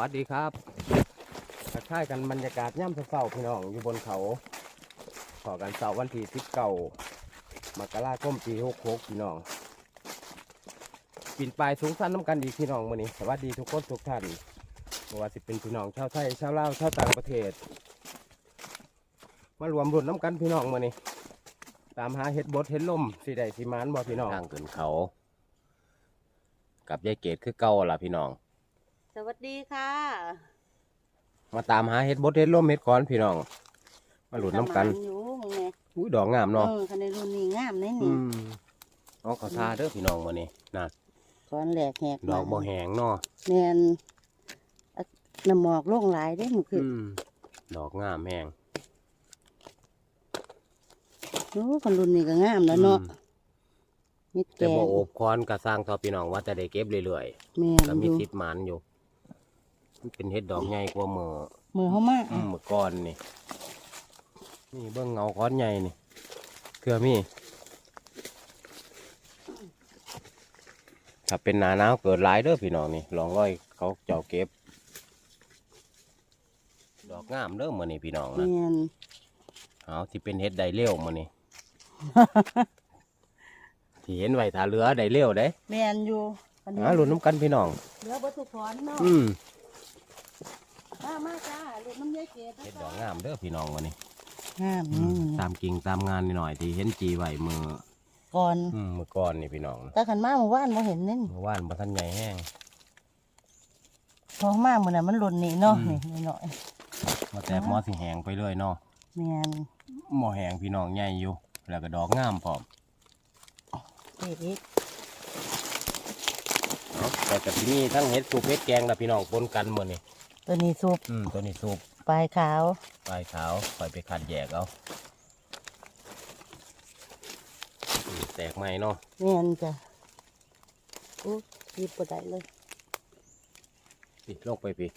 วัสดีครับทักทายกันบรรยากาศย่ำเศร้าๆพี่น้องอยู่บนเขาขอกันเสาร์วันที่สิบเก้ามกราคมปีหกหกพี่น้องปินปลายสูงสั้นน้ำกันอีพี่น้องมื่อนี้สวัสดีทุกคนทุกท่านไม่ว่าสิเป็นพี่น้องชาวไทยชาวลาวชาวต่างประเทศ มารวมรุ่นน้ำกันพี่น้องมื่อนี้ตามหาเห็ดบดเห็ดลมสีใดสีมานบ่พี่น้องทางขึ้นเขา กับยายเกดคือเก่าล่ะพี่น้อง สวัสดีค่ะ มาตามหาเห็ดบดเห็ดลมเห็ดคอนพี่น้อง มาหลุดน้ำกันสมานอยู่มึงแม่อุ้ยดอกงามเนาะเออคันในรุ่นนี้งามแน่อืนี่มเอาเขาทาเด้อพี่น้องมานี่นะก้อนแหลกแหกดอกบ่แหงเนาะแมนอะน้ำหมอกลงหลายได้หมึงคืออืมดอกงามแหงโอ้คันรุ่นนี้ก็งามแล้วเนาะอืมมิดแกแต่งบ่โอบคอนกระสร้างทอพี่น้องว่าจะได้เก็บเรื่อยแม่ๆก็นมีอยู่สิบหมันอยู่ มันเป็นเห็ดดอกใหญ่กว่าเมื่อมือเขามากอืมเมื่อก่อนนี่ นี่เบิ่งเงาค้อนใหญ่นี่เคือมีถ้าเป็นหนาหนาวเกิดหลายเด้อพี่น้องนี่ลองร้อยเขาเจ้าเก็บ ดอกงามเด้อมื้อนี้พี่น้องแมนะนเอาที่เป็นเฮ็ดไดเลี้ยวมื้อนี้ที่เห็นไว้ถ้าเหลือไดเลี้ยวเด้แมนอยู่อันนี้หาลุ้นน้ำกันพี่น้อง เหลือบัตถุพรเนาะอืม มามาจ้าลูกน้ำยายเกดเฮ็ดดอกงามเด้อพี่น้องมื้อนี้งามอืนี่มตามกิ่งตามงานนิดหน่อยที่เห็นจีไว้มือก่อนอืมเมื่อก่อนนี่พี่น้องแต่ขันมาเมื่อวานมาเห็นนี่เมื่อวานบ่ทันใหญ่แห้ง ท้องมาเมื่อนั้นมันหล่นนี่เนาะอืม นี่หน่อยมาแต่หมอสิแหงไปเรื่อยเนาะๆแมนหมอแหงพี่น้องใหญ่อยู่ แล้วก็ดอกงามพร้อมเด็ดอีกเนาะแต่กับที่นี่ทั้งเห็ดสูบเห็ดแกงและพี่น้องปนกันหมดนี่ ตัวนี้ซุปอืมตัวนี้สูบปลายขาว ปลายขาวคอยไปขัดแยกเอาอืมแตกใหม่เนาะแม่นจ้ะอู้ยิบปได้เลยปิดลงไปพี่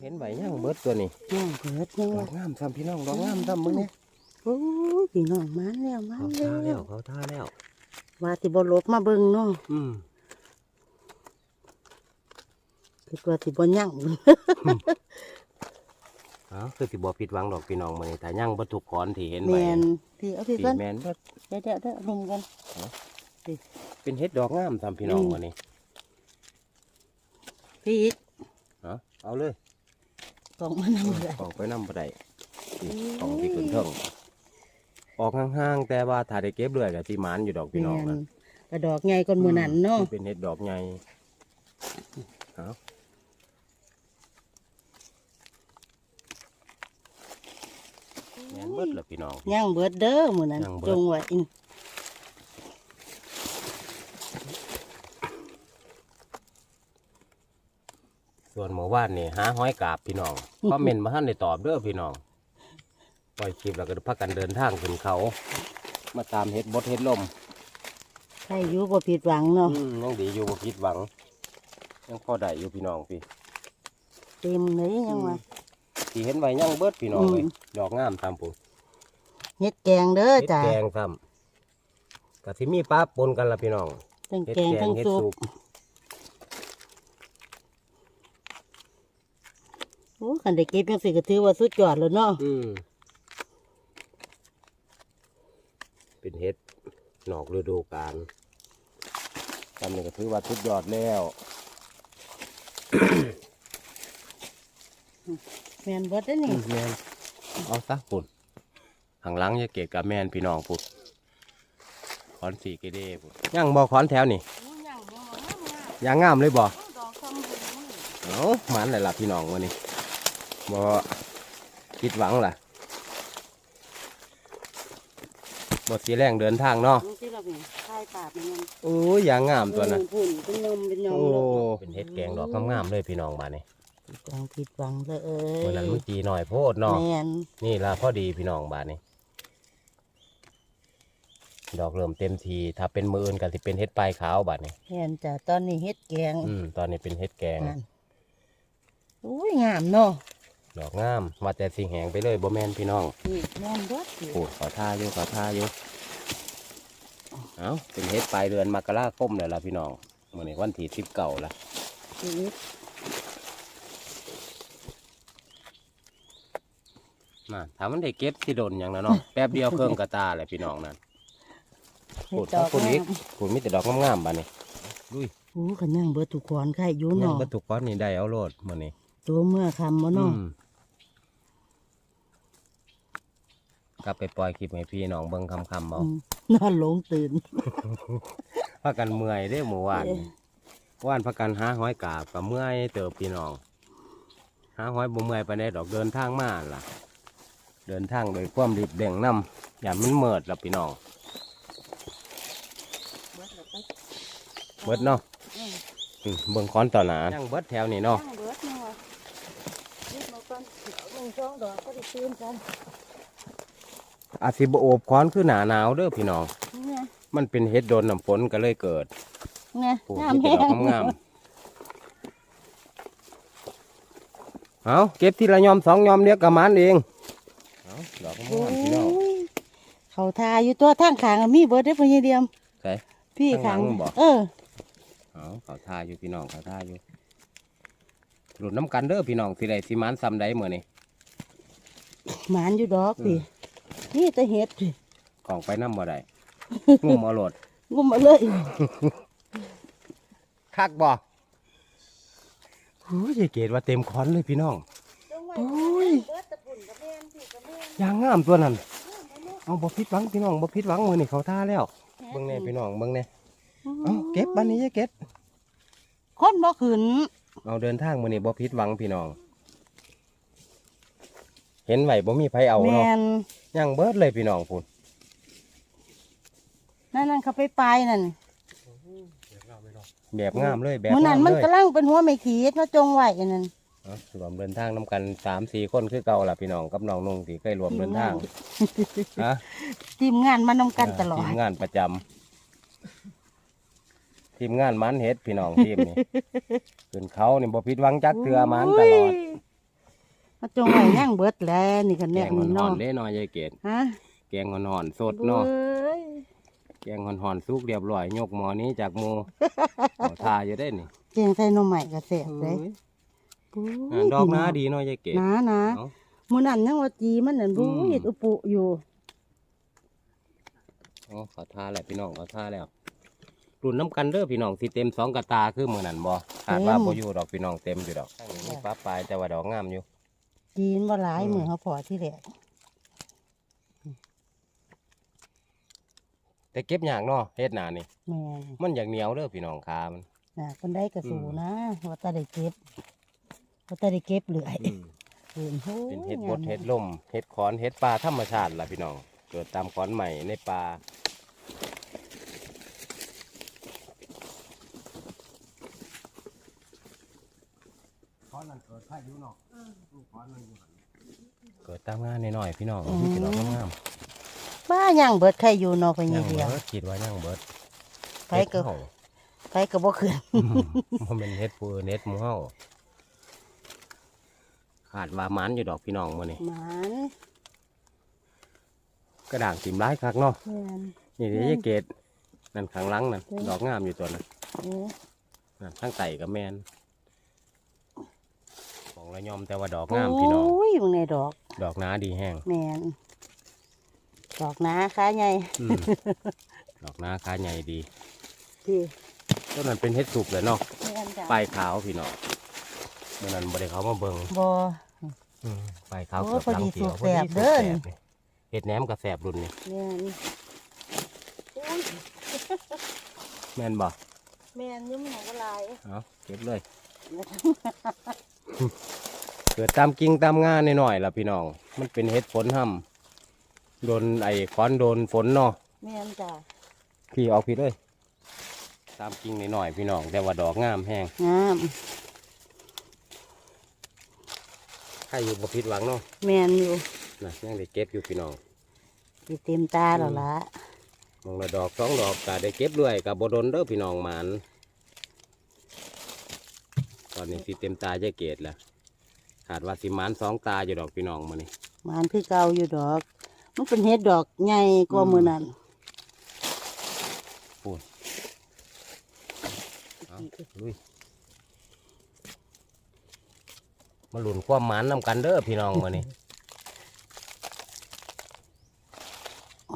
เห็นใบย่างเบิ ดตัวนี้ย่างเบิดยังดอวะกงามซ้ำพี่น้องดอกงามซ้ำมึงเนี่ยโอ้ยพี่น้องมาแล้วมาเขาแล้ท่าแล้ววเขาท่าแล้ว ว่าสิบ่ลบมาเบิ่งเนาะอืมคือว่าสิบ่ย่างอ๋อคือสิบ่ผิดหวังดอกพี่น้องมื้อนี้ถ้าย่างบ่ถูกขอนที่เห็นแมไว้นพี่เอาพี่พี่ก่อนแม่นเบิดเดี๋ยวเดี๋ยวเดี๋ยวรุมกัน เป็นเฮ็ดดอกงามซ้ำพี่น้องอืม มื้อนี้พี่อีก เอาเอาเลย กล่องมันเอาเลยออกไปนำบ่ได้นี่ของที่ขึ้นเทิงออกห่างๆแต่ว่าถ้าได้เก็บเรื่อยก็สิหมานอยู่ดอกพี่น้องแม่นะนกระดอกใหญ่กว่ามื้อนั้นเนาะที่เป็นเฮ็ดดอกใหญ่เอาแม่นเบิดล่ะพี่น้อง ย่างเบิดเด้อมื้อนั้นย่างเบิด จงไว้อิน ส่วนเมื่อวานนี่หาห้อยกาบพี่น้องคอมเมนต์มาท่านได้ตอบเด้อพี่น้องปล่อยคลิปแล้วก็พักกันเดินทางขึ้นเขา มาตามเฮ็ดบดเฮ็ดลมใครอยู่บ่ผิดหวังเนาะอืมยังดีอยู่บ่ผิดหวังยังพอได้อยู่พี่น้องพี่เต็มเลยยังว่าที่เห็นไว้ยังเบิดพี่น้องเลยอืมดอกงามตามผมเฮ็ดแกงเด้อเฮ็ดจ้ะแกงซ้ำก็สิมีปลาปนกันละพี่น้องทั้งเฮ็ดแกงแกทั้งงเฮ็ดซุซุป ป โอ้คันได้เก็บจังสิก็ถือว่าสุดยอดแล้วเนาะอืมเป็นเฮ็ดนอกฤดูกาลตำนี้ก็ถือว่าสุดยอดแล้วแม่นเบิดเด้อนี่แมนเอาซะปุ่นหังหลังจะเกตกับแมนพี่น้องพุ่นขอนสีเกเด้พุ่นย่างบ่ขอนแถวนี่ย่างงามเลยบ่ดอกซ้ำหูเอามันเลยล่ะพี่น้องวันนี้ บ่คิดหวังล่ะบ่สีแรงเดินทางเนาะนี่ที่เราเป็นทายปากมันยังโอ้ยย่างงามตัวน่ะพุ่นเป็นยมเป็นยมโอ้เลยเป็นเฮ็ดแกงดอกงามๆเลยพี่น้องบ้านนี้จังผิดหวังเลยเอ้เมื่อนั้นเมื่อกี้หน่อยโพดเนาะแม่นนี่ล่ะพอดีพี่น้องบ้านนี้ดอกเริ่มเต็มที ถ้าเป็นมืออื่นก็สิเป็นเฮ็ดปลายขาวบ้านนี้แม่นจ้ะตอนนี้เฮ็ดแกง อืมตอนนี้เป็นเฮ็ดแกงนั่นอุ้ยงามเนาะ ดอกงามว่าแต่สิแหงไปเลยบ่แม่นพี่น้องนี่แม่นเบิดอยู่โอ้ขอท่าอยู่ขอท่าอยู่เอาเป็นเฮ็ดปลายเดือนมกราคมเลยล่ะพี่น้องมื่อนี้วันที่สิบเก่าละชีวิตมาถามมันได้เก็บสิโดนอย่างนั้นเนาะ แป๊บเดียวเครื่องกระตาเลยพี่น้องนั่นเฮ็ดพูดดอกพูดอีกงามคุณมีแต่ดอกงามๆบ้านี่ดุยโอ้ขันยังเบิดทุกคนไข่อยู่เงินเนาะวัตถุก้อนนี่ได้เอาโลดมื่อนี้ตัวเมื่อคำบ่เนาะอืม กลับไปปล่อยคลิปให้พี่น้องเบิ่งคำๆเอาอืมนอนหลงตื่นพากันเมื่อยเด้หมู่วานเอ้ยว่านพากันหาหอยกาบกับเมื่อยเติบพี่น้องหาหอยบ่เมื่อยไปได้ดอกเดินทางมาล่ะ เดินทางโดยความรีบเร่งนำอย่ามันเมิดล่ะพี่น้องเบิดเนาะอืมเบิ่งค้อนต่อหนายังเบิดแถวนี่เนาะตั้งเบิดเนาะนี่มาก่อนเดี๋ยวลงช่องดอกก็ได้ตื่นกัน อาจสิบ่โอบค้อนคือหนาหนาวเด้อพี่น้อง เนี่ยมันเป็นเฮ็ดโดนน้ำฝนก็เลยเกิดเนี่ยปลูกงามที่แห้เป็นดอกงงามๆเอาเก็บทีละยอมสองยอมเดียวกับมันเองเอาดอกงามๆพี่น้องโอ้ยเขาทาอยู่ตัวทางขางอะมีเบิดได้อพญเดียมใส่พี่ข้าขางงหลังบ่เออ เอาเขาท่าอยู่พี่น้องเขาท่าอยู่หลุดน้ำกันเด้อพี่น้องสิได้สิมันซ้ำได้เมื่อนี่หมานอยู่ดอกอืพี่ม นี่แต่เห็ดพี่ของไปน้ำบ่ได้งุ่มเอาโหลดงุมมาเลยคักบ่โอ้ยยายเกดว่าเต็มคอนเลยพี่น้องโอ้ยยางงามตัวนั้น เอาบ่พิดหวังพี่น้องบ่พิดหวังมือนี่เขาท่าแล้วเบิ่งแน่พี่น้องเบิ่งแน่เอาเก็บบันนี้ยายเก็บคนบ่ขึ้นเอาเดินทางมือนี่บ่พิดหวังพี่น้อง เห็นไหวบ่มีไผเอาแมเนาะน ย่างเบิดเลยพี่น้องพุ่นนั่นนั่นเขาไปปลายนั่นแบบงามเลยแบบมื่อนั้งานมมันเลยกำลังเป็นหัวไม่ขีดมาจงไว้อันนั่นเอารวมเดินทางน้ำกันสามสี่คนคือเก่าล่ะพี่น้องกับน้องนุ่งที่เคยรวมเดินทางฮะทีมงานมานำกันตลอทีดมงานประจำทีมงานมันเฮ็ดพี่น้องทีมนี่ขึ้นเขานี่บ่ผิดหวังจักเทือมันตลอด มาจงไว้ย่างเบิดแล้วนี่กันแกเนี่ยงนี่หอเนาะนๆเด้น้อยยายเกดฮะแกงหอนๆสดเนาะเว้ยแกงหอนๆสุกเรียบร้อยยกหมอนี้จากหมูเอาทาอยู่ได้นี่เจียงใส่หนมใหม่กระเสบเลยเอ้ยอ่าดอกหน้าดีเนาะยายเกดหนานะเอามื่อนั้นยังว่าจีมันนั่นอืบุ้มยอุปุอยู่เอาขอทาแล้วพี่น้องขอทาแล้วรุ่นน้ำกันเด้อพี่น้องสิเต็มสองกระตาคือมือนั่นบ่คาดว่าบ่อยู่ดอกพี่น้องเต็มอยู่ดอกข้างนี้มีฟ้าปลายแต่ว่าดอกงามอยู่ จีนว่าหลายอืมมือเขาพอที่แหลกแต่เก็บอย่างเนาะเฮ็ดหนานี่ แม่มันอยากเหนียวเด้อพี่น้องขามันน่ะคนได้กระสูอืม นะว่าแตาได้เก็บว่าแตาได้เก็บเหลือยเห็นโอ้ยเป็นเฮ็ดบดงามเฮ็ดล่มเฮ็ดขอนเฮ็ดปลาธรรมชาติล่ะพี่น้อง เกิดตามขอนใหม่ในป่า อนนั่นเกิดพายุเนาะขอนนั่นอยู่เกิดตามงานน้อยๆพี่น้องมีแต่ดอกงามบ้าย่างเบิดใครอยู่เนอไปๆนี่ย่างเดียวเบิดคิดว่าย่างเบิดไปก็เฮ็ดเฮาไปก็บ่ขึ้นอืมมันเป็นเฮ็ดปูเน็ดหมูเฮาขาดว่ามันอยู่ดอกพี่น้องมื้อนี้หมันกระด่างติ่มร้ายคักเนาะแม่น นี่เดี๋ยวอืมจะเกตนั่นข้างหลังนั่นอืมดอกงามอยู่ตัวนั้นเออนั่นทั้งไต่กับแมน ของระยอมแต่ว่าดอกงามพี่น้องโอ้ยอยู่ในดอก ดอกหน้าดีแห้งแมนดอกนาขาใหญ่อืมดอกหน้าขาใหญ่ดีที่ต้นนั้นเป็นเฮ็ดสุกเลยเนาะแม่นจ้ะปลายขาวพี่น้องเมื่อนั้นบ่ได้เขามาเบิ่งบ่อืมปลายขาวโอ้เกือบพอหลังดีเขียวสุกพอดีแสบสุกเด้อแสบนี่เฮ็ดแหนมกับแสบรุ่นนี้แม่นโอ้ยแม่นบ่แม่นอยุ่มหนองลายเอาเก็บเลย เกิดตามกิ่งตามงานหน่อยๆล่ะพี่น้อง มันเป็นเฮ็ดฝนห่ำโดนไอ้คอนโดนฝนเนาะแม่นจ้ะพี่เอาพี่เลย ตามกิ่งหน่อยๆพี่น้อง แต่ว่าดอกงามแห้งงามใครอยู่บ่ผิดหวังเนาะแม่นอยู่นะยังได้เก็บอยู่พี่น้องสิเต็มตาแล้วล่ะมองละดอกสองดอกก็ได้เก็บด้วยกับบดนเด้อพี่น้องหมัน ตอนนี้สิเต็มตาจะเกตแล้วขาดว่าสิหมานสองตาอยู่ดอกพี่น้องมานี่มันคือเก่าอยู่ดอก มันเป็นเฮ็ดดอกใหญ่กว่าอืมมือนั้นเอาลุยมาหลุนความหมานนำกันเด้อพี่น้องมานี่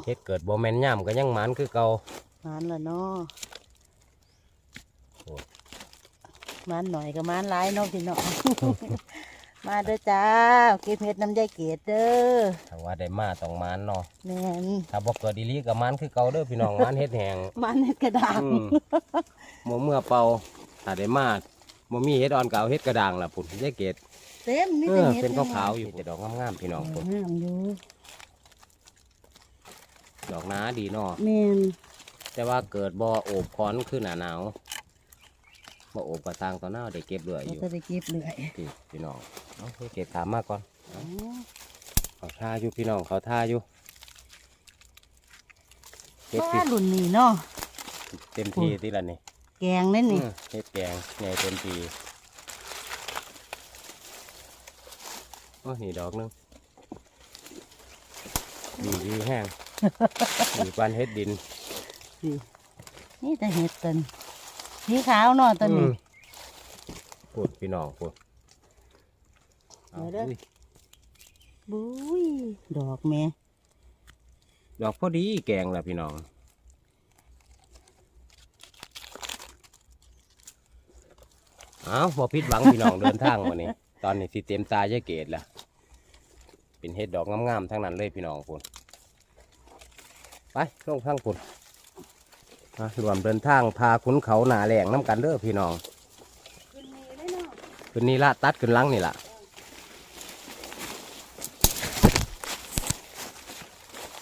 เฮ็ดเกิดบ่แม่นย่ำก็ยังหมานคือเก่ามันละเนาะ โอ้ มันหน่อยกับมันหลายเนาะพี่น้อง มาเด้อจ้าเก็บเฮ็ดน้ำยายเกดเด้อถ้าว่าได้มาต้องหมานเนาะแม่นถ้าบ่เกิดอีหลีก็หมานคือเก่าเด้อพี่น้องหมานเฮ็ดแหงมันเฮ็ดกระดาษอืมหมเมื่อเป่าถ้าได้มาบ่มีเฮ็ดอ่อนก็เอาเฮ็ดกระด่างล่ะพุ่นยายเกดเต็มมีเอแต่อเฮ็ดเป็นขาวๆอยู่แต่ดอกงามๆพี่น้องพุ่นงามอยู่ดอกหน้าดีเนาะแม่นแต่ว่าเกิดบ่โอบค้อนคือหน้าหนาว บ่โอบกระตังตอนหน้าได้เก็บเรื่อยอเรายู่จะได้เก็บเลยพี่พี่น้องเอาให้เก็บถามมาก่อนเขาท่าอยู่พี่น้องเขาท่าอยู่เก็บก็สิรุ่นนี้เนาะเต็มที่ที่ละนี่แกงนั่นนี่อืมเฮ็ดแกงใหญ่เต็มทีโอ้นี่ดอกหนึงดีดีแห้งดีปันเฮ็ดดินนี่แต่เห็ดตัน สีขาวเนาะตันนี้อืมพูดพี่น้องพูดเอาเดี๋ยวเด้ออุ้ ยบุ้ยดอกแม่ดอกพอดีแกงละพี่น้องเอาพอพิษหวังพี่น้อง เดินทางมานี่ตอนนี้สิเต็มตาเยอะเกตละเป็นเห็ดดอกงามๆทั้งนั้นเลยพี่น้องพูดไปลงทางพูด มารวมเดินทางพาขุนเขาหนาแหลงน้ำกันเด้อพี่น้องขึ้นนี่ละคืนนี้ละตัดขึ้นลังนี่ละ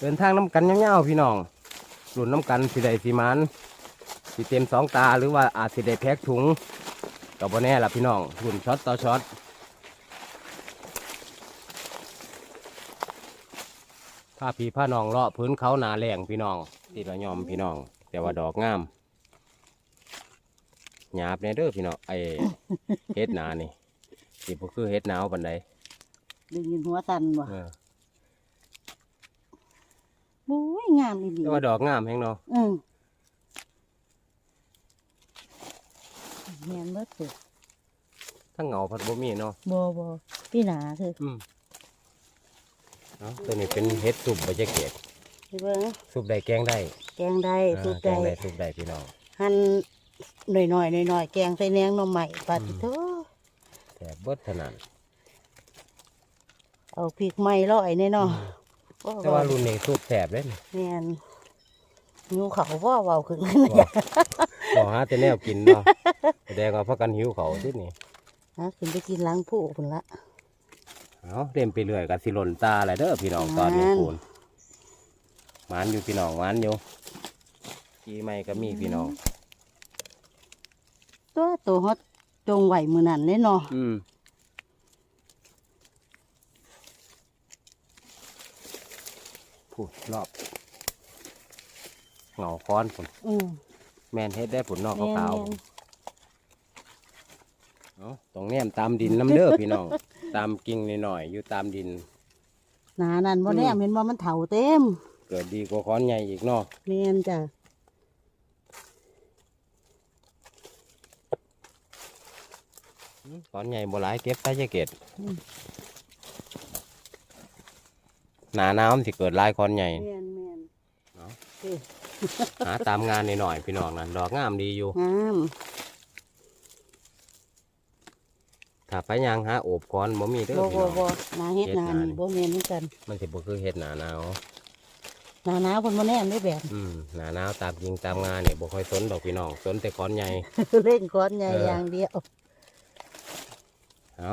เดินทางน้ำกันเงาๆพี่น้องหลุนน้ำกันสิได้สิมันสิเต็มสองตาหรือว่าอาจสิได้แพ็กถุงก็บ่แน่ละพี่น้องหลุนช็อตต่อช็อตผ้าผีผ้าน้องเลาะพื้นเขาหนาแหลงพี่น้องติดละยอมพี่น้อง แต่ว่าดอกงามหยาบแน่เด้อพี่น้องไอเฮ็ดหนานี่สิบ่คือเฮ็ดหนาวปานใดดึงยินหัวตันว่ะเออบุ้ยงามอีหลีแต่ว่าดอกงามแฮงเนาะอืมแม่นเบิดเด้อทั้งเหงาพัดบ่มีเนาะบ่บ่พี่หนาคืออืมเนาะตัวนี้เป็นเฮ็ดซุปบ่จะเกตสิเบิ่งซุปได้แกงได้แกงได้อ่าสุดแกได้งได้ซุปได้พี่น้องหั่นหน่อยๆหน่อยๆแกงใส่แหนงหน่อใหม่ปาติโตแต่เบิดเท่านั้นเอาพริกใหม่ร้อยแน่เนาะโอ้แต่ว่ารุ่นนี้ซุปแสบเลยนี่ แม่นหิวเขาวบ่เว้าขึ้นบ่บ่หาแต่แนวกินเนาะแสดงว่าพากันหิวเขาวที่นี่ฮะขึ้นไปกินล้างผู้พุ่นละ เอาเต็มไปเรื่อยก็สิหล่นตาแหละเด้อพี่น้องตอนนี้มันคูณ หมานอยู่พี่น้องหมานอยู่กีใหม่ก็มีพี่น้อง ตัวตัวฮอดจงไหวมือนั่นเลยเนาะอืมพูดรอบเหงาค้อนผลอืม แมนเฮ็ดได้ผลนอกแม่นขาวแม่น ๆเนาะตรงแนมตามดินน้ำเด้อพี่น้อง ตามกิ่งหน่อยๆอยู่ตามดิน หนานั่นบ่อืมแน่เห็นว่ามันเถาเต็ม เกิดดีกว่าค้อนใหญ่อีกเนาะแม่นจ้ะค้อนใหญ่บ่หลายเก็บใต้จะเกตหนาหนาวมันสิเกิดหลายค้อนใหญ่ แม่นแม่นเนาะ เอ้ยหาตามงานหน่อยๆพี่น้องนั่นดอกงามดีอยู่ งามถ้าไปยางหาโอบค้อนบ่มีเด้อบ่พี่บ่น้อง บ่หนาเฮ็ดเฮ็ดหนาหนานี่นี่บ่แม่นเหมือนกันมันสิบ่คือเฮ็ดหนาหนาว หนาหนาวเพิ่นบ่แน่ได้แบบ อืมหนาหนาวตามจริงตามงานเนี่ยบ่ค่อยสนดอกพี่น้องสนแต่ค้อนใหญ่ เล่นก้อนใหญ่เอออ อย่างเดียวเอา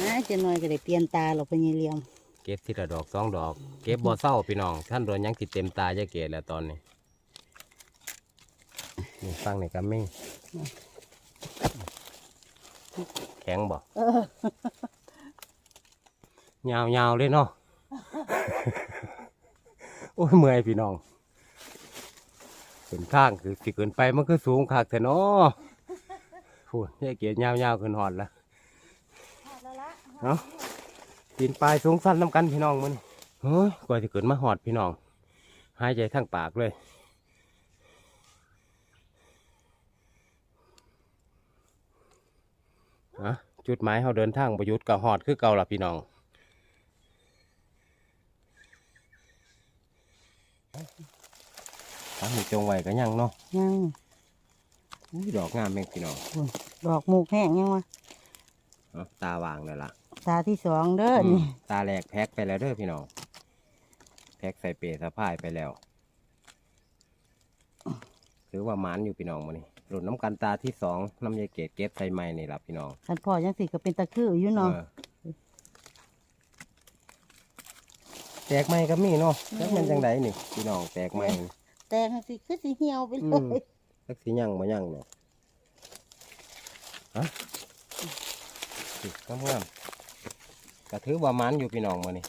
นะจะหน่อยก็ได้เปลี่ยนตาหรอกเพิ่นยี่เหลี่ยมเก็บทีละดอกสองดอก เก็บบ่เศร้าพี่น้องท่านโดนยังติดเต็มตาจะเกศแล้วตอนนี้นี่ฟังนี่กัมมี่แข็งบ่เออยาวๆเลยเนาะ โอ้ยเมื่อยพี่น้องเป็นข้างคือสิเกินไปมันคือสูงคักแต่นาะพูดเนี่ยเกียร์ยาวๆขึ้นหอดละเนาะปีนปลายสูงสั้นน้ำกันพี่น้องมันเฮ้ยกว่าจะเกิดมาหอดพี่น้อง หายใจทั้งปากเลยอะจุดหมายเขาเดินทางประยุทธ์กับหอดคือเก่าล่ะพี่น้องตั้ง มีจงไว้กันยังเนาะยังอุ้ยดอกงามแม่งพี่น้องดอกหมูกแห้งยังวะเนาตาวางเลยล่ะ ตาที่สองเด้อนี่ตาแหลกแพ็กไปแล้วเด้อพี่น้องแพ็กใส่เปรสะพายไปแล้วถือว่าหมันอยู่พี่น้องมานี่หลุดน้ำกันตาที่สองน้ำยาเกดเก็บใส่ไม้นี่ล่ะพี่น้องคันพ่อยังสิก็เป็นตะคืออยู่เนาะเออแตกไม้ก็มีเนาะแล้วมันจังไดนี่พี่น้องแตกไม้ ต่จังสิคือสิเหี่ยวไปเลอืม ยสักสิยังบ่ยังเนาะฮะสิงามงามๆก็ถือว่าหมันอยู่พี่น้องมานี่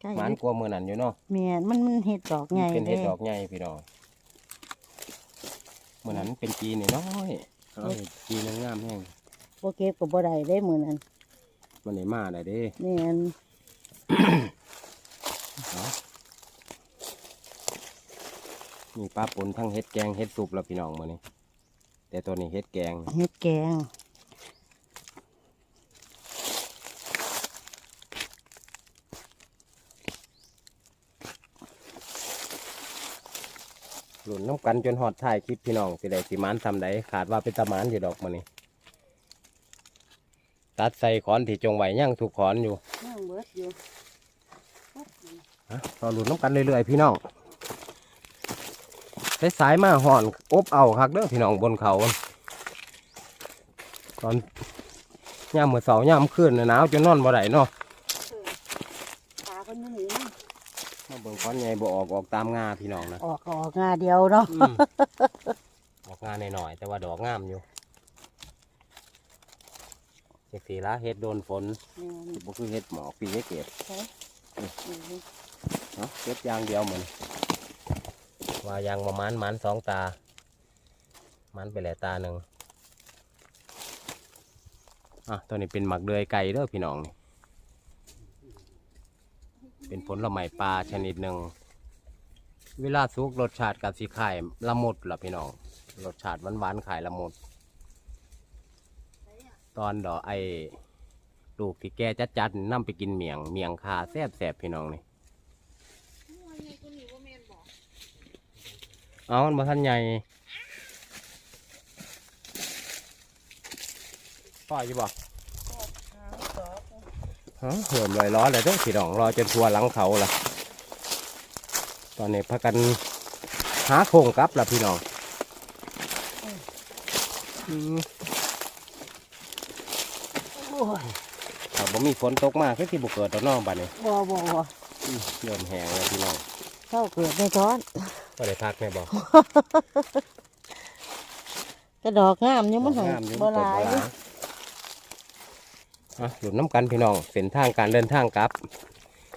ใช่หมันกลัวามือนั่นอยู่เนาะแม่นมันมันเห็ดดอกใหญ่เป็นเห็ดด้ดอกใหญ่พี่น้องเมื่อนั้นเป็นจีนนี่น้อยเอาเห็ดจีนงามแห้งบ่เก็บก็บ่ได้ได้มื้อนั้นมันได้มาได้เด้ แม่น มี ปลาปนทั้งเห็ดแกงเห็ดสุปแล้วพี่น้องมานี่แต่ตัวนี้เห็ดแกงเห็ดแกงหลุนน้ำกันจนหอดท้ายคลิปพี่น้องสิได้สิหมานทำไดขาดว่าเป็นตะหมานอยู่ดอกมานี่ตัดใส่ขอนที่จงไหวย่างถูกขอนอยู่ยังเบิดอยู่ฮะรอหลุนน้ำกันเรื่อยๆพี่น้อง ใช้สายมาห่อนอบเอาคักเด้อพี่น้องบนเขาตอนย่ามมือเสาร์ย่ามขึ้นน่ะหนาวจนนอนบ่ได้เนาะขาเพิ่นอยู่นี่มาเบิ่งขอนใหญ่บ่ออกออกตามงาพี่น้องนะออกก็ออกงาเดียวเนาะอืมออกงาหน่อยๆแต่ว่าดอกงามอยู่เจ็กสีละเฮ็ดโดนฝนแม่นบ่คือเฮ็ดหมอกปีให้เก็บใช่อืมเนาะเก็บอยางเดียวเหมือน ว่ายางประมาณมันสองตา มันไปแหละตาหนึ่งอะตัวนี้เป็นหมักเดือยไก่เด้อพี่น้องนี่เป็นผลละไม้ปลาชนิดหนึ่ง เวลาสุกรสชาติกับสีไข่ละมุดล่ะพี่น้อง รสชาติหวานๆขายละมุด ตอนดอกไอ้ลูกที่แก่จัดๆนำไปกินเมียง เมียงคาแซ่บๆพี่น้องนี่ เอามันบ่ทันใหญ่พ่ออยู่บ่ฮะเหิมลอยล้อเลยเด้อพี่น้องรอจนทัวหลังเขาล่ะ ตอนนี้พักกันหาโครงกลับล่ะพี่น้องอืมโอ้ยถ้าบ่มีฝนตกมาคือที่บ่เกิดดอกน้องบัดนี้บ่บ่บ่อืมเริ่มแห้งแล้วพี่น้องเข้าเกิดในท้อน ก็ได้พักแม่บ่กระดอกงามอยู่มันหังงามอยู่บ่เกิดหลายบ่หลายอะหลุดน้ำกันพี่น้องเส้นทางการเดินทางกลับ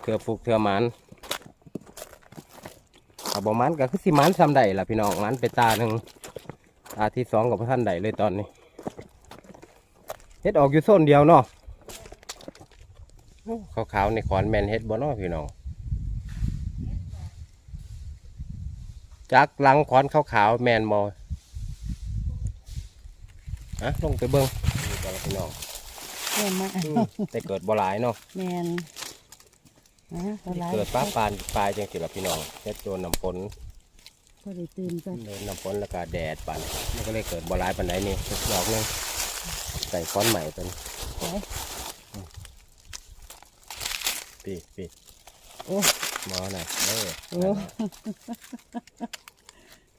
เถื่อฟุกเถื่อหมันถ้าบ่หมันก็คือสิหมันซ้ำใดล่ะพี่น้องหมันไปตาหนึ่งตาที่สองกับพระท่านใดเลยตอนนี้เฮ็ดออกอยู่โซนเดียวเนาะขาวขาวๆในขอนแมนเฮ็ดบ่เนาะพี่น้อง จักหลังขอนขาวขาวๆแมนบ่ฮะลงไปเบิ่งนี่ก่อนล่ะพี่น้องแม่นมาอืมแต่เกิดบ่หลายเนาะแม่นนะบ่หลายเกิดป้าปานปลายจังสิล่ะพี่น้องเฮ็ดโดนน้ำฝนบ่ได้ตื่นกันโดนน้ำฝนแล้วก็แดดปันมันก็เลยเกิดบ่หลายปานใดนี่ดอกหนึงใส่ค้อนใหม่เป็นไปปีปีโอ้ หมอน่ะเออโอ้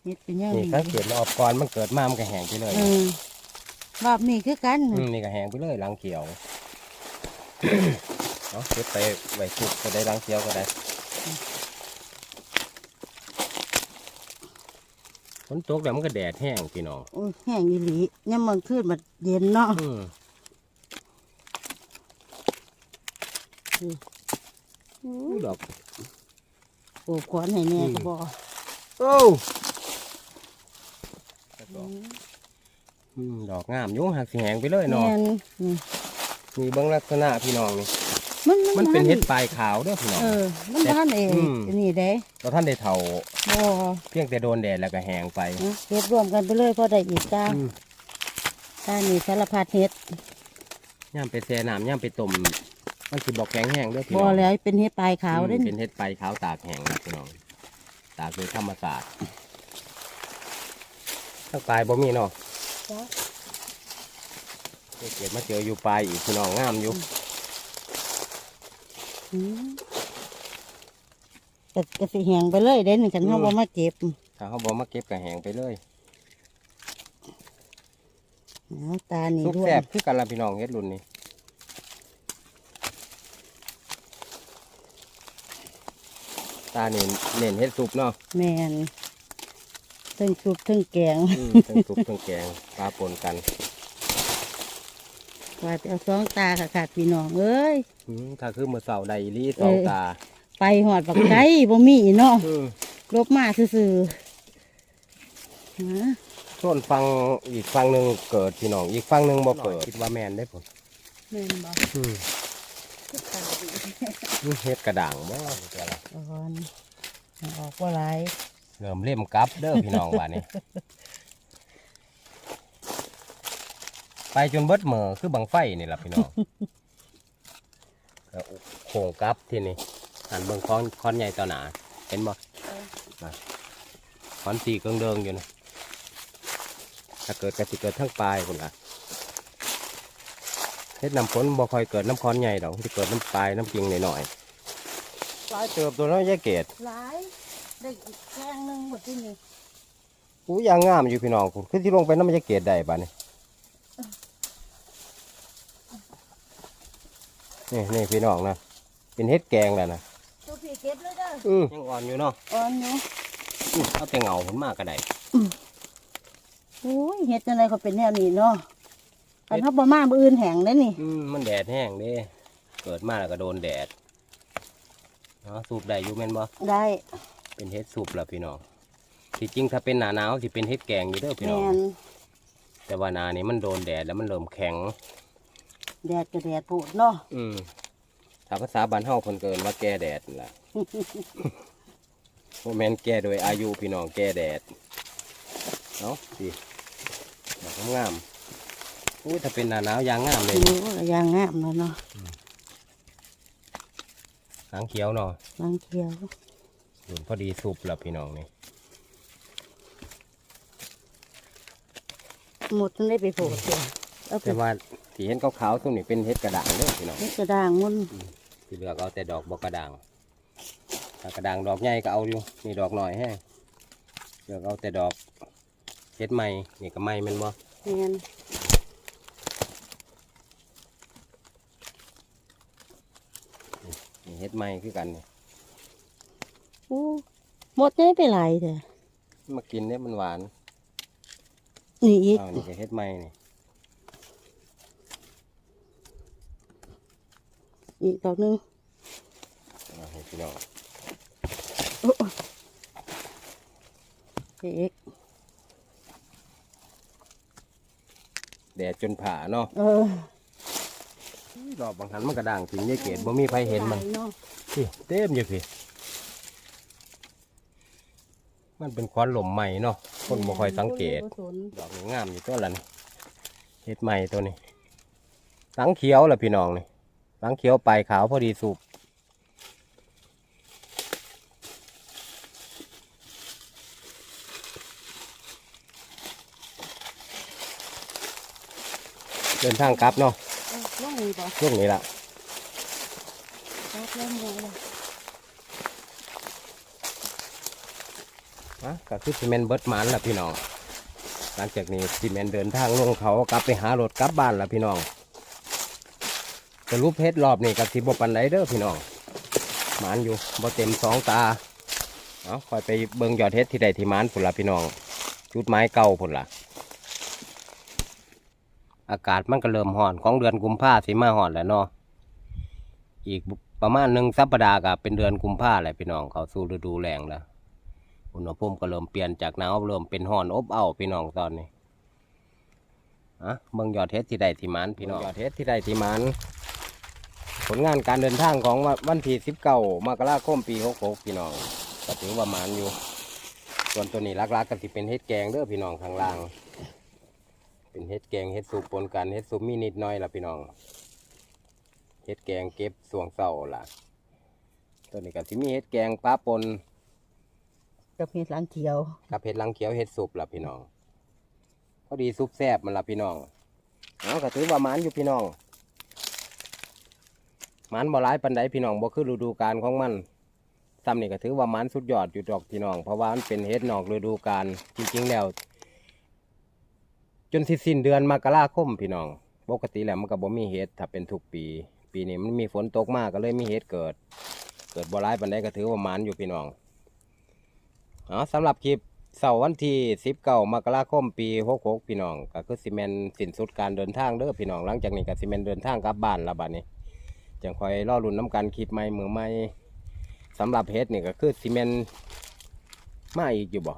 เฮ็ดเป็นยังนี่ถ้าเกิดรอบก่อนมันเกิดมามันก็แห้งไปเลยเออรอบนี้คือกันอืมนี่ก็แห้งไปเลยรังเขียวเอาเก็บไปไว้สุกก็ได้รังเขียวก็ได้ฝนตกแล้วมันก็แดดแห้งพี่น้องโอ้ยแห้งอีหลียามมันขึ้นมาเย็นเนาะอืมอุ้ย ดอกโอ้ขวานให้แน่ก็บ่โอ้อืมดอกงามอยุ่งหักสีแหงไปเลยเนาะแม่นนี่มีเบื้องลักษณะพี่น้องนี่มันมันเป็นบ้าเห็ดปลายขาวเด้อพี่น้องเออมันบ้านเองอืมนี่เด้เราท่านได้เถาบ่เพียงแต่โดนแดดแล้วก็แห้งไปนะเฮ็ดรวมกันไปเลยพอได้อีกจ้าอืมจ้านี่สารพัดเฮ็ดย่ามไปแช่น้ำย่ามไปต้ม มันสิบอกแข็งแห้งเด้อพี่บ่น้องแล้วเป็นเฮ็ดปลายขาวเด้อืมนี่เป็นเห็ดปลายขาวตากแห้งนะพี่น้อง ตากโดยธรรมศาสตร์ทั้งปลายบ่มีเนาะจ้าเกิดมาเจออยู่ปลายอีกพี่น้องงามอยู่อืมก็ก็สิแห้งไปเลยเด้นี่คันเฮาบ่มาเก็บถ้าเขาบอกมาเก็บก็แห้งไปเลยเอาตานี่ซุปด้วยแซ่บคือกันละพี่น้องเฮ็ดรุ่นนี้ ตานี่เน้นเฮ็ดซุปเนาะแม่นเทั้งซุปเทั้งแกงอืมทั้งซุปทั้งแกงปลาปนกันว่าจะเอาสองตาค่ะค่ะพี่น้องเอ้ย อืมถ้าคือมือเสาใดอีหลีสองเออ ตาไปหอดบักไก่ บ่มีเนาะอืมลบมาซื่อๆนะส่วนฟังอีกฟังหนึ่งเกิดพี่น้องอีกฟังหนึ่งบ่เกิดคิดว่าแม่นได้ผลแม่นบ่อืม คือตาดีอืมเฮ็ดกระด่างบ่เดี๋ยวล่ะอ่อนเอาออกว่าหลายเริ่มเล่มกลับเด้อพี่น้องว่านี่ไปจนเบิดเหมอคือบังไฟนี่ล่ะพี่น้องแล้วโค้งกลับที่นี่หันเบิ่งค้อนค้อนใหญ่ต่อหนาเห็นบ่น่ะค้อนสีเกิงเดิงอยู่นะถ้าเกิดกสิเกิดทั้งปลายคนละเฮ็ดน้ำฝนบ่ค่อยเกิดน้ำค้อนใหญ่ดอกที่เกิดน้ำปลายน้ำกิ่งหน่อยๆปลายเติบตัวน้อยแยกเกตหลายได้อีกแกงหนึงหมดที่นี่อู้ยางงามอยู่พี่น้องคุณคือที่ลงไปน้ำแยกเกตได้ป่ะนี่นี่นี่พี่น้องนะเป็นเฮ็ดแกงแล้วนะตัวพี่เก็บเลยเด้ออือยังอ่อนอยู่เนาะอ่อนอยู่อื้อเอาแต่เงาผลมากก็ได้โอ้ยเฮ็ดจังไดก็เป็นแนวนี้เนาะ อันเฮาบ่มามื้ออื่นแห้งเด้นี่อืมมันแดดแห้งเด้เกิดมาแล้วก็โดนแดดเนาะสูบได้อยู่แม่นบ่ได้เป็นเฮ็ดสูบแล้วพี่น้องที่จริงถ้าเป็นหนาหนาวสิเป็นเฮ็ดแกงอยู่เด้อพี่น้องแม่นแต่ว่าหนานี้มันโดนแดดแล้วมันเริ่มแข็ง แดดก็แดดโพูดเนาะอืมถ้าภาษาบ้านเฮาเพิ่นเกินว่าแก่แดดนั่นล่ะโมแมนแก่โดยอายุพี่น้องแก่แดดเอาสิดอกงามๆ อุ้ยถ้าเป็นหนาหนาวยางงามเลยโอ้ยยางงามแล้วเนาะหางเขียวเนาะบางเขียวหลุนพอดีสุบแล้วพี่น้องนี่หมดทั้งได้ไปโผล่เสียเอาไปแต่ว่าที่เห็นขาวๆตรงนี้เป็นเห็ดกระด่างเด้อพี่น้องนี่กระด้างมันที่เหลือกเอาแต่ดอกบอกกระด่างถ้ากระด่างดอกใหญ่ก็เอาอยู่นี่ดอกหน่อยแห้งเหลือกเอาแต่ดอกเห็ดใหม่นี่ก็ใหม่แมันบ่แม่นนี่ เห็ดใหม่คือกันนี่โอ้หมดได้ไปหลายเด้อมากินเนี่ยมันหวานนี่อีกเอานี่ก็เห็ดใหม่นี่อีกดอกหนึงเอาให้พี่น้องโอ้อีกแดดจนผ่าเนาะเออ ดอกบางหันมันกระด่างถึงเนี่ยเกตบ่มีใครเห็นมันเนาะพี่เต็มอยู่พี่มันเป็นควันหล่มใหม่เนาะคนบ่ค่อยสังเกต บ่สนดอกนี่งามอยู่ตัวละนี่เห็ดใหม่ตัวนี้สังเขียวล่ะพี่น้องนี่สังเขียวปลายขาวพอดีสุกเดินทางกลับเนาะเออลง นี่บ่ช่วงนี้ละลงลงนี่บ่นะก็คือซีเมนเบิร์ดมันล่ะพี่น้อง หลังจากนี้ซีเมนเดินทางลงเขากลับไปหารถกลับบ้านล่ะพี่น้องสรุปเพชรรอบนี้กับสิบปันไดเด้อพี่น้องหมานอยู่บ่เต็มสองตาเอาคอยไปเบิ่งยอดเฮ็ดที่ใดที่หมานผุนละพี่น้อง จุดไม้เก่าผุนละ อากาศมันก็เริ่มห่อนของเดือนกุมภาสิมาห่อนแล้วเนาะอีกประมาณหนึ่งสัปดาห์ก็เป็นเดือนกุมภาแหละพี่น้องเขาสู่ฤดูแรงแล้วอุณหภูมิก็เริ่มเปลี่ยนจากหนาวเริ่มเป็นห้อนอบอ้าวพี่น้องตอนนี้อะเบิ่งยอดเฮ็ดที่ใดที่หมันพี่น้องยอดเฮ็ดที่ใดที่หมันผลงานการเดินทางของวันวันที่19มกราคมปี66พี่น้องก็ถือว่าหมันอยู่ ส่วนตัวนี้ลักๆก็สิเป็นเฮ็ดแกงเด้อพี่น้องข้างล่าง เป็นเฮ็ดแกงเฮ็ดซุปปนกันเฮ็ดซุปมีนิดหน่อยล่ะพี่น้องเฮ็ดแกงเก็บสวงเสาล่ะตัวนี้ก็สิมีเฮ็ดแกงปลาปนกับเห็ดหลังเขียวกับเห็ดลังเขียวเห็ดสุปล่ะพี่น้องพอดีซุปแซ่บมันล่ะพี่น้องเอาก็ถือว่าหมันอยู่พี่น้องหมันบ่ร้ายปันใดพี่น้องบ่คือฤดูกาลของมันซ้ำนี่ก็ถือว่าหมันสุดยอดอยู่ดอกพี่น้อง เพราะว่ามันเป็นเห็ดนอกฤดูกาลจริงๆแล้ว จนสิสิ้นเดือนมกราคมพี่น้อง ปกติแล้วมันก็บ่มีเห็ดถ้าเป็นทุกปี ปีนี้มันมีฝนตกมากก็เลยมีเห็ดเกิด เกิดบ่ร้ายปันใดก็ถือว่ามันอยู่พี่น้องอ๋อสำหรับคลิปเสาร์วันที่19มกราคมปี66พี่น้องก็คือซีเมนสิ้นสุดการเดินทางเด้อพี่น้องหลังจากนี้ก็ซีเมนเดินทางกลับบ้านและบัดนี้จังคอยรอรุ่นน้ำกันคลิปใหม่มือใหม่สำหรับเฮ็ดนี่ก็คือซีเมนมาอีกอยู่บ่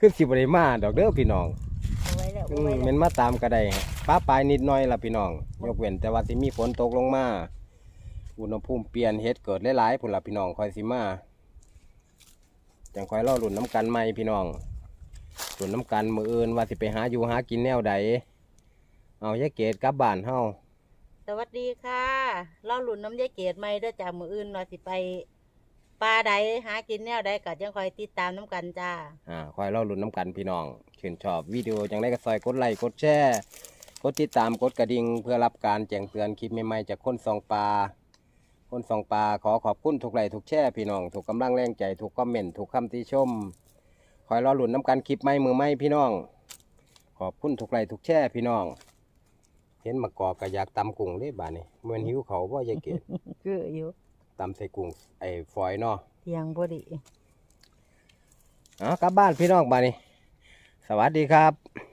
อืมคือสิบริมาดอกเด้อพี่น้องเอาไว้แล้วอืเอามไว้แมัแล้วนมาตามก็ได้ป้าปลายนิดหน่อยละพี่น้อง ยกเว้นแต่ว่าสิมีฝนตกลงมา อุณหภูมิเปลี่ยนเฮ็ดเกิดหลายๆพุ่นละพี่น้องคอยสิมาจังคอยรอรุ่นน้ำกันใหม่พี่น้องรุ่นน้ำกันมืออื่นว่าสิไปหาอยู่หากินแนวใด เอายายเกดกลับบ้านเฮาสวัสดีค่ะเราหลุนน้ำยายเกดไม่เด้อจากมืออื่นว่าสิไป ปลาใดหากินแนวใดก็ยังคอยติดตามน้ำกันจ้า อ่าคอยรอรุ่นน้ำกันพี่น้องชื่นชอบวิดีโอจังได้ก็ซอยกดไลค์กดแชร์กดติดตามกดกระดิ่งเพื่อรับการแจ้งเตือนคลิปใหม่ๆจากคนสองปลาคนสองปลาขอขอบคุณทุกไลค์ทุกแช่พี่น้องถูกกำลังแรงใจถูกคอมเมนต์ถูกคำติชมคอยรอหลุนน้ำกันคลิปไม่มือไม่พี่น้อง ขอบคุณทุกไลค์ทุกแช่พี่น้อง เห็นมะกอกก็อยากตำกุ้งเด้บาดนี้เหมือนหิวเขาว่ายายเกดคืออยู่ ตำใส่กุ้งไอ้ฝอยเนาะเที่ยงพอดี เอากลับบ้านพี่น้องบาดนี้สวัสดีครับ